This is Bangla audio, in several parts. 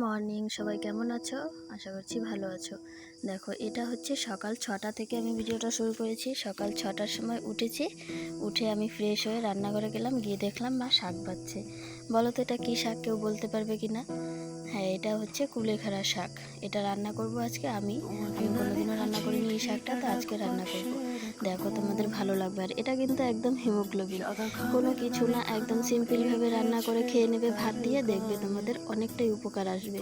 মর্নিং সবাই কেমন আছো? আশা করছি ভালো আছো। দেখো এটা হচ্ছে সকাল ছটা থেকে আমি ভিডিওটা শুরু করেছি। সকাল ছটার সময় উঠেছি উঠে আমি ফ্রেশ হয়ে রান্নাঘরে গেলাম গিয়ে দেখলাম মা শাক বাচ্ছে বলো তো এটা কী শাক? কেউ বলতে পারবে কি না? হ্যাঁ এটা হচ্ছে কুলেখাড়া শাক। এটা রান্না করব আজকে আমি। আমি কোনোদিনও রান্না করিনি এই শাকটা তো আজকে রান্না করব। দেখো তোমাদের ভালো লাগবে। আর এটা কিন্তু একদম হিমোগ্লোবিন। কোনো কিছু না, একদম সিম্পলভাবে রান্না করে খেয়ে নেবে, ভাত দিয়ে দেখবে তোমাদের অনেকটাই উপকার আসবে।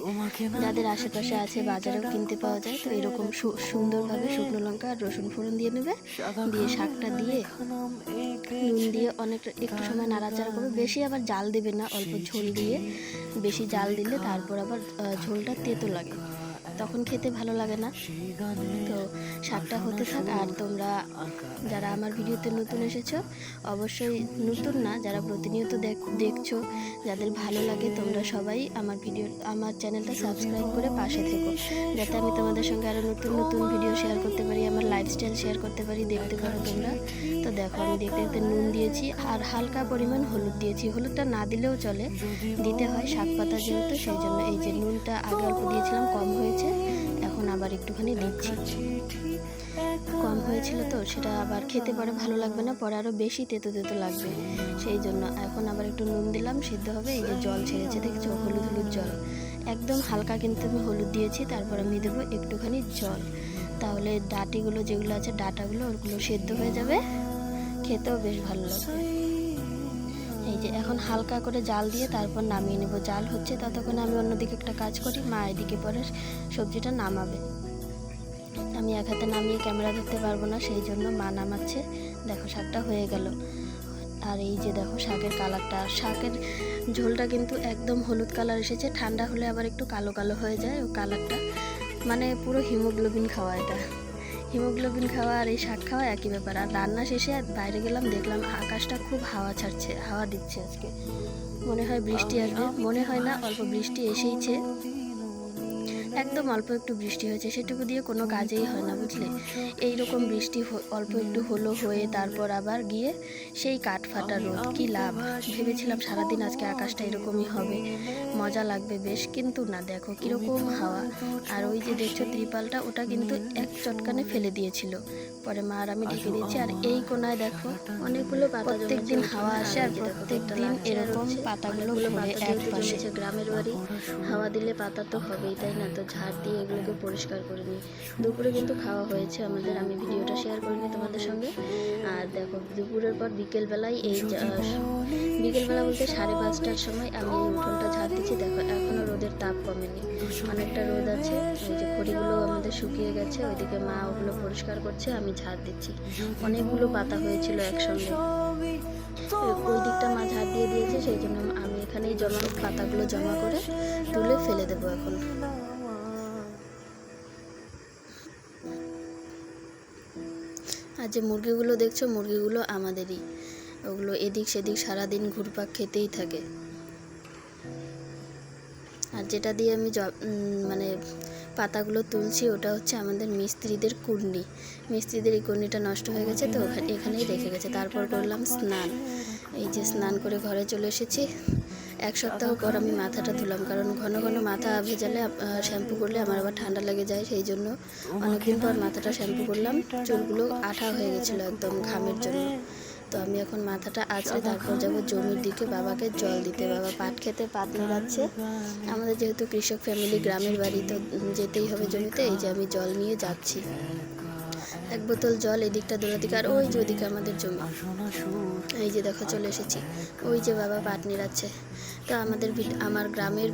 যাদের আশেপাশে আছে, বাজারেও কিনতে পাওয়া যায়, তো এরকম সুন্দরভাবে শুকনো লঙ্কা আর রসুন ফোড়ন দিয়ে নেবে। দিয়ে শাকটা দিয়ে নুন দিয়ে অনেকটা একটু সময় নাড়াচাড়া করবে। বেশি আবার জাল দেবে না, অল্প ঝোল দিয়ে। বেশি জাল দিলে তারপর আবার ঝোলটা তেতো লাগে। তখন খেতে ভালো লাগে না। তো শাকটা হতে থাক, আর তোমরা যারা আমার ভিডিওতে নতুন এসেছ, অবশ্যই নতুন না, যারা প্রতিনিয়ত দেখ- দেখছ, যাদের ভালো লাগে, তোমরা সবাই আমার ভিডিও, আমার চ্যানেলটা সাবস্ক্রাইব করে পাশে থেকো। যাতে আমি তোমাদের সঙ্গে আরও নতুন নতুন ভিডিও শেয়ার করতে পারি, আমার লাইফস্টাইল শেয়ার করতে পারি, দেখতে পারো তোমরা। তো দেখো, আমি দেখতে দেখতে নুন দিয়েছি, আর হালকা পরিমাণ হলুদ দিয়েছি। হলুদটা না দিলেও চলে, দিতে হয় শাক পাতা যেহেতু, সেই জন্য এই যে নুনটা আগে অল্প দিয়েছিলাম, কম হয়েছে। এখন আবার একটুখানি দিচ্ছি কম হয়েছিল তো, সেটা আবার খেতে পরে, ভালো লাগবে না, পরে আরও বেশি তেতো তেতো লাগবে। সেই জন্য এখন আবার একটু নুন দিলাম, সিদ্ধ হবে, এই যে জল ছেড়েছে, দেখছ? হলুদ হলুদ জল। একদম হালকা কিন্তু আমি হলুদ দিয়েছি, তারপর আমি দেবো একটুখানি জল। তাহলে ডাটিগুলো যেগুলো আছে, ডাটাগুলো, ওগুলো সেদ্ধ হয়ে যাবে। খেতেও বেশ ভালো লাগবে। এই যে এখন হালকা করে জাল দিয়ে তারপর নামিয়ে নেব। জাল হচ্ছে ততক্ষণে আমি অন্যদিকে একটা কাজ করি, মা এদিকে পরে সবজিটা নামাবে। আমি এক হাতে নামিয়ে ক্যামেরা ধরতে পারব না, সেই জন্য মা নামাচ্ছে। দেখো শাকটা হয়ে গেল। আর এই যে দেখো শাকের কালারটা। শাকের ঝোলটা কিন্তু একদম হলুদ কালার এসেছে। ঠান্ডা হলে আবার একটু কালো কালো হয়ে যায় ও কালারটা। মানে পুরো হিমোগ্লোবিন খাওয়া এটা। হিমোগ্লোবিন খাওয়া আর এই শাক খাওয়া একই ব্যাপার। আর রান্না শেষে বাইরে গেলাম দেখলাম আকাশটা খুব হাওয়া ছাড়ছে হাওয়া দিচ্ছে আজকে। মনে হয় বৃষ্টি আসবে মনে হয় না অল্প বৃষ্টি এসেইছে। একদম অল্প একটু বৃষ্টি হয়েছে সেটুকু দিয়ে কোনো কাজেই হয় না বুঝলে? এই রকম বৃষ্টি অল্প একটু হলো হয়ে তারপর আবার গিয়ে সেই কাঠ ফাটা রোদ কি লাভ? ভেবেছিলাম সারাদিন আজকে আকাশটা এরকমই হবে। মজা লাগবে বেশ কিন্তু না দেখো কীরকম হাওয়া। আর ওই যে দেখছ ত্রিপালটা ওটা কিন্তু এক চটকানে ফেলে দিয়েছিল। পরে মা আর আমি ঢেকে দিয়েছি আর এই কোনায় দেখো অনেকগুলো প্রত্যেক দিন হাওয়া আসে আর প্রত্যেক দিন এরকম পাতাগুলো এক পাশে গ্রামের বাড়ি। হাওয়া দিলে পাতা তো হবেই তাই না তো ঝাড় দিয়ে এগুলোকে পরিষ্কার করে নিই। দুপুরে কিন্তু খাওয়া হয়েছে আমাদের, আমি ভিডিওটা শেয়ার করিনি তোমাদের সঙ্গে। আর দেখো, দুপুরের পর বিকেলবেলায় এই বিকেলবেলা বলতে সাড়ে পাঁচটার সময় আমি এই উঠোনটা ঝাড় দিচ্ছি দেখো এখনও রোদের তাপ কমেনি। অনেকটা রোদ আছে ওই যে খড়িগুলো আমাদের শুকিয়ে গেছে, ওইদিকে মা ওগুলো পরিষ্কার করছে, আমি ঝাড় দিচ্ছি। অনেকগুলো পাতা হয়েছিল একসঙ্গে। ওই দিকটা মা ঝাড় দিয়ে দিয়েছে, সেই জন্য আমি এখানেই জমা পাতাগুলো জমা করে তুলে ফেলে দেবো এখন। আর যে মুরগিগুলো দেখছ, মুরগিগুলো আমাদেরই। ওগুলো এদিক সেদিক সারাদিন ঘুরপাক খেতেই থাকে। আর যেটা দিয়ে আমি মানে পাতাগুলো তুলছি, ওটা হচ্ছে আমাদের মিস্ত্রিদের কুর্নি মিস্ত্রিদের এই কুর্নিটা নষ্ট হয়ে গেছে, তো ওখানে এখানেই রেখে গেছে। তারপর করলাম স্নান। এই যে স্নান করে ঘরে চলে এসেছি। এক সপ্তাহ পর আমি মাথাটা ধুলাম, কারণ ঘন ঘন মাথা ভেজালে শ্যাম্পু করলে আমার আবার ঠান্ডা লেগে যায়, সেই জন্য অনেকদিন পর মাথাটা শ্যাম্পু করলাম। চুলগুলো আঠা হয়ে গেছিল একদম ঘামের জন্য। তো আমি এখন মাথাটা আঁচড়ে তারপর যাব জমির দিকে, বাবাকে জল দিতে। বাবা পাট খেতে পাট নিয়ে আমাদের যেহেতু কৃষক ফ্যামিলি গ্রামের বাড়ি, তো যেতেই হবে জমিতে, এই যে আমি জল নিয়ে যাচ্ছি। এক বোতল জল এদিকটা দোলাদিকে আর ওই যে ওদিকে আমাদের জমি। এই যে দেখো, চলে এসেছি। ওই যে বাবা পাট নিড়াচ্ছে। তো আমাদের আমার গ্রামের